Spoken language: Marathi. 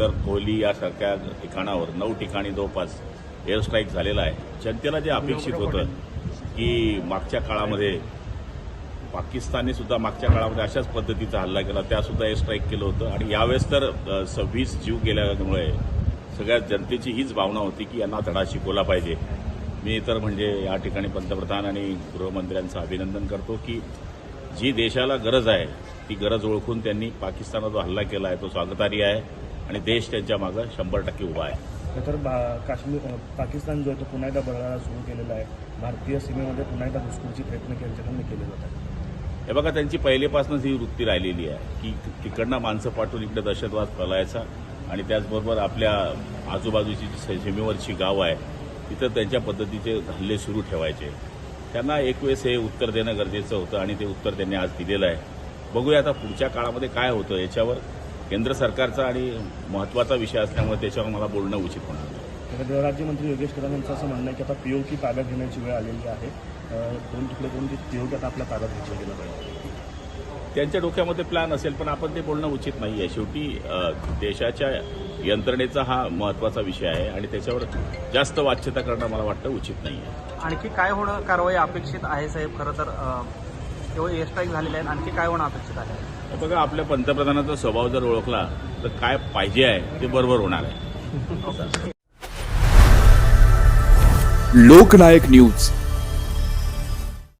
त्यानंतर कोहली यासारख्या ठिकाणावर नऊ ठिकाणी जवळपास एअर स्ट्राईक झालेला आहे. जनतेला जे अपेक्षित होतं की मागच्या काळामध्ये पाकिस्तानने सुद्धा मागच्या काळामध्ये अशाच पद्धतीचा हल्ला केला त्यासुद्धा एअर स्ट्राईक केलं होतं. आणि यावेळेस तर सव्वीस जीव गेल्यामुळे सगळ्या जनतेची हीच भावना होती की यांना धडा शिकवला पाहिजे. मी तर म्हणजे या ठिकाणी पंतप्रधान आणि गृहमंत्र्यांचं अभिनंदन करतो की जी देशाला गरज आहे ती गरज ओळखून त्यांनी पाकिस्तानवर जो हल्ला केला आहे तो स्वागतार्ह आहे. आणि देश त्यांच्या मागं शंभर टक्के उभा आहे. तर बा- काश्मीर पाकिस्तान जो आहे तो पुन्हा एकदा बळाला सुरू केलेला आहे. भारतीय सीमेमध्ये पुन्हा एकदा घुसखोरीचे प्रयत्न त्यांच्याकडून केले जात आहेत हे बघा त्यांची पहिलेपासूनच ही वृत्ती राहिलेली आहे की तिकडनं माणसं पाठवून इकडे दहशतवाद फैलायचा आणि त्याचबरोबर आपल्या आजूबाजूची जी सीमेवरची गावं आहे तिथं त्यांच्या पद्धतीचे हल्ले सुरू ठेवायचे. त्यांना एक वेळेस हे उत्तर देणं गरजेचं होतं आणि ते उत्तर त्यांनी आज दिलेलं आहे. बघूया आता पुढच्या काळामध्ये काय होतं याच्यावर. केंद्र सरकारचा आणि महत्त्वाचा विषय असल्यामुळे त्याच्यावर मला बोलणं उचित होणार गृहराज्यमंत्री योगेश कदम यांचं असं म्हणणं आहे की आता पीओकी ताब्यात घेण्याची वेळ आलेली आहे. दोन तुकडे करून ती पीओकी आता आपल्या ताब्यात घेतलं गेलं पाहिजे. त्यांच्या डोक्यामध्ये प्लॅन असेल पण आपण ते बोलणं उचित नाही आहे शेवटी देशाच्या यंत्रणेचा हा महत्त्वाचा विषय आहे आणि त्याच्यावर जास्त वाच्यता करणं मला वाटतं उचित नाही आहे आणखी काय होणं कारवाई अपेक्षित आहे साहेब? खरं तर अ, तेव्हा एअर स्ट्राईक झालेले आहेत आणखी काय होणं अपेक्षित आहे? बघा आपल्या पंतप्रधानाचा स्वभाव जर ओळखला तर काय पाहिजे आहे ते बरोबर होणार आहे. लोकनायक न्यूज.